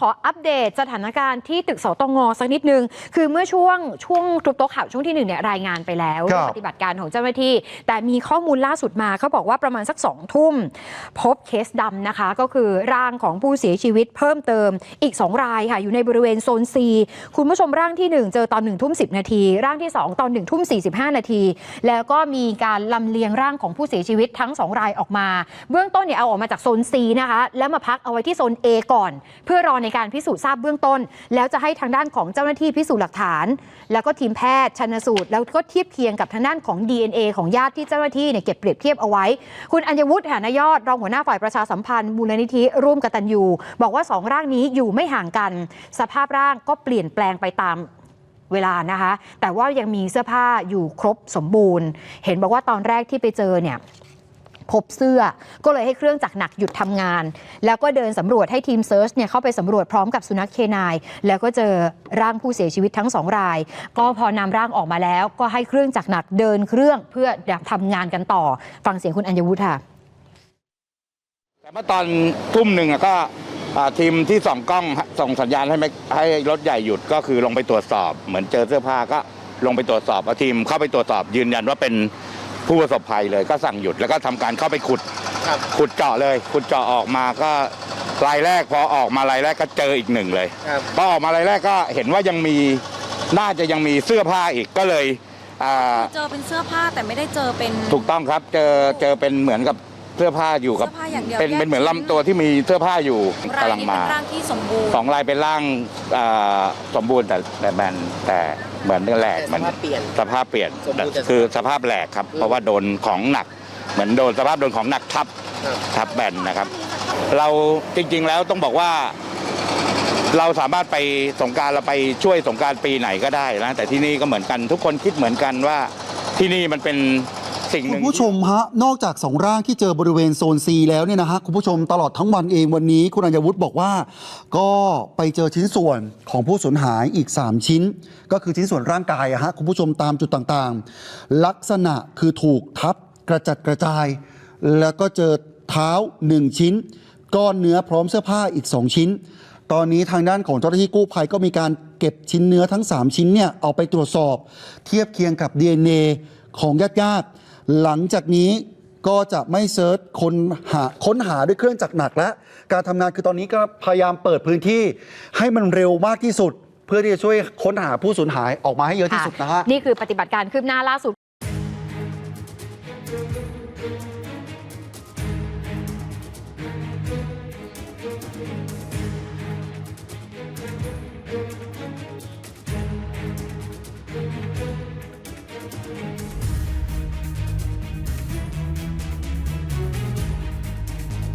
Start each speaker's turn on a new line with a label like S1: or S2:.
S1: ขออัปเดตสถานการณ์ที่ตึกสตงสักนิดนึง คือเมื่อช่วงช่วงทุบโต๊ะข่าวช่วงที่หนึ่งเนี่ยรายงานไปแล้ว
S2: ครับ
S1: เรื่องปฏิบัติการของเจ้าหน้าที่ แต่มีข้อมูลล่าสุดมาเขาบอกว่าประมาณสักสองทุ่ม พบเคสดำนะคะ ก็คือร่างของผู้เสียชีวิตเพิ่มเติมอีก 2 รายค่ะ อยู่ในบริเวณโซน C คุณผู้ชมร่างที่ 1 เจอตอน1ทุ่ม10นาที ร่างที่ 2 ตอน1ทุ่ม45นาที แล้วก็มีการลำเลียงร่างของผู้เสียชีวิตทั้ง 2 รายออกมา เบื้องต้นเนี่ยเอาออกมาจากโซน C นะคะแล้วมาพักเอาไว้ที่โซน A ก่อน เพื่อรอในการพิสูจน์ทราบเบื้องต้น แล้วจะให้ทางด้านของเจ้าหน้าที่พิสูจน์หลักฐาน แล้วก็ทีมแพทย์ชันสูตร แล้วก็เทียบเคียงกับทางด้านของ DNA ของญาติที่เจ้าหน้าที่เนี่ยเก็บเปรียบเทียบเอาไว้ คุณอัญวุฒิหานยอดรองหัวหน้าฝ่ายประชาสัมพันธ์มูลนิธิร่วมกตัญญูบอกว่าสองร่างนี้อยู่ไม่ห่างกัน สภาพร่างก็เปลี่ยนแปลงไปตามเวลานะคะ แต่ว่ายังมีเสื้อผ้าอยู่ครบสมบูรณ์ เห็นบอกว่าตอนแรกที่ไปเจอเนี่ย พบเสื้อ ก็เลยให้เครื่องจักรหนักหยุดทำงาน แล้วก็เดินสำรวจให้ทีมเซิร์ชเนี่ยเข้าไปสำรวจพร้อมกับสุนัขเคนายแล้วก็เจอร่างผู้เสียชีวิตทั้งสองราย ก็พอนำร่างออกมาแล้ว ก็ให้เครื่องจักรหนักเดินเครื่องเพื่อทำงานกันต่อ ฟังเสียงคุณอัญวุฒิค่ะ
S3: แต่เมื่อตอนทุ่มหนึ่งก็ทีมที่ส่องกล้องส่งสัญญาณให้ให้รถใหญ่หยุดก็คือลงไปตรวจสอบ เหมือนเจอเสื้อผ้าก็ลงไปตรวจสอบทีมเข้าไปตรวจสอบยืนยันว่าเป็น ผู้ประสบภัยเลยก็สั่งหยุดแล้วก็ทำการเข้าไปขุด
S2: ครับ
S3: ขุดเจาะเลย ขุดเจาะออกมาก็รายแรกพอออกมารายแรกก็เจออีกหนึ่งเลย
S2: ครับ
S3: พอออกมารายแรกก็เห็นว่ายังมีน่าจะยังมีเสื้อผ้าอีกก็เลยอ่า
S4: เจอเป็นเสื้อผ้าแต่ไม่ได้เจอเป็น
S3: ถูกต้องครับเจอเจอเป็นเหมือนกับ เสื้อผ้าอยู่กับ
S4: เสื้อผ้าอย่างเดียว
S3: เป็น
S4: แยก
S3: เป็นเหมือนลำตัวที่มีเสื้อผ้าอยู่
S4: ราย
S3: กำลัง
S4: นี้
S3: มา
S4: เป็นร่างที่สมบูรณ์
S3: สองลายเป็นร่างอ่าสมบูรณ์แต่แต่แบนแต่เหมือนแหลก
S2: แต่
S3: เหมือน
S2: สภาพเปลี่ยน
S3: สภาพเปลี่ยน
S2: สมบูรณ์แต่
S3: คือสภาพแหลกครับ เพราะว่าโดนของหนัก เหมือนโดนสภาพโดนของหนักทับ
S2: ครับ
S3: ทับแบนนะครับ เราจริงๆแล้วต้องบอกว่า เราสามารถไปสงกรารเราไปช่วยสงกรารปีไหนก็ได้นะแต่ที่นี่ก็เหมือนกัน ทุกคนคิดเหมือนกันว่าที่นี่มันเป็น สิ่งห
S5: คุ
S3: นึ่
S5: ณผู้ชมฮะ นอกจากสองร่างที่เจอบริเวณโซน C แล้วเนี่ยนะฮะ คุณผู้ชมตลอดทั้งวันเองวันนี้ คุณอัญวุฒิบอกว่า ก็ไปเจอชิ้นส่วนของผู้สูญหายอีก 3 ชิ้น ก็คือชิ้นส่วนร่างกายอะฮะคุณผู้ชมตามจุดต่างๆ ลักษณะคือถูกทับกระจัดกระจาย แล้วก็เจอเท้า 1 ชิ้น ก้อนเนื้อพร้อมเสื้อผ้าอีก 2 ชิ้น ตอนนี้ทางด้านของเจ้าหน้าที่กู้ภัยก็มีการเก็บชิ้นเนื้อทั้ง 3 ชิ้นเนี่ยเอาไปตรวจสอบ เทียบเคียงกับ DNA ของญาติญาติๆ หลังจากนี้ก็จะไม่เซิร์ชค้นหาค้นหาด้วยเครื่องจักรหนักและ การทำงานคือตอนนี้ก็พยายามเปิดพื้นที่ให้มันเร็วมากที่สุด เพื่อที่จะช่วยค้นหาผู้สูญหายออกมาให้เยอะที่สุดนะฮะ
S1: นี่คือปฏิบัติการคืบหน้าล่าสุด